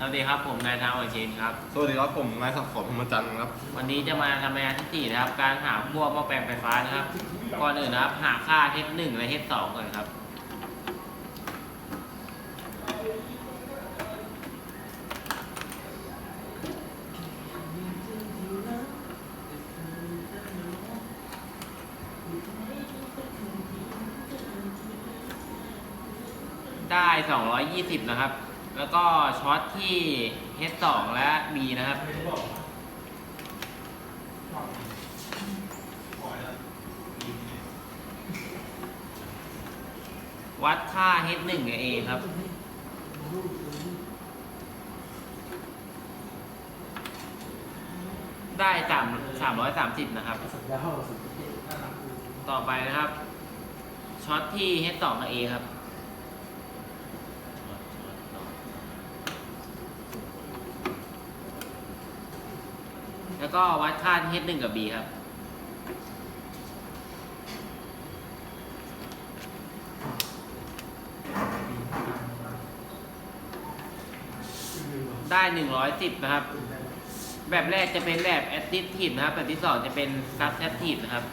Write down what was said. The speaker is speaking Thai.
สวัสดีครับผมนายทางออยเชนครับ สวัสดีครับผมนายสักดิ์สอนพรหมจันทร์ครับ วันนี้จะมาทำงานที่สี่นะครับ การหาขั้วหม้อแปลงไฟฟ้านะครับ ก่อนอื่นนะครับ หาค่า H1 และ H2 ก่อนครับ ได้ 220 นะครับ แล้วก็ช็อตที่ H2 และ B นะครับ วัดค่า H1 กับ A ครับได้สามสามร้อยสามสิบนะครับ ต่อไปนะครับ ช็อตที่ H2 กับ A ครับ แล้วก็วัดค่าที่ H1 กับ B ครับ ได้ 110 นะครับ แบบแรกจะเป็นแบบ additive นะครับ แบบที่ 2 จะเป็นซับแอดทีฟนะครับ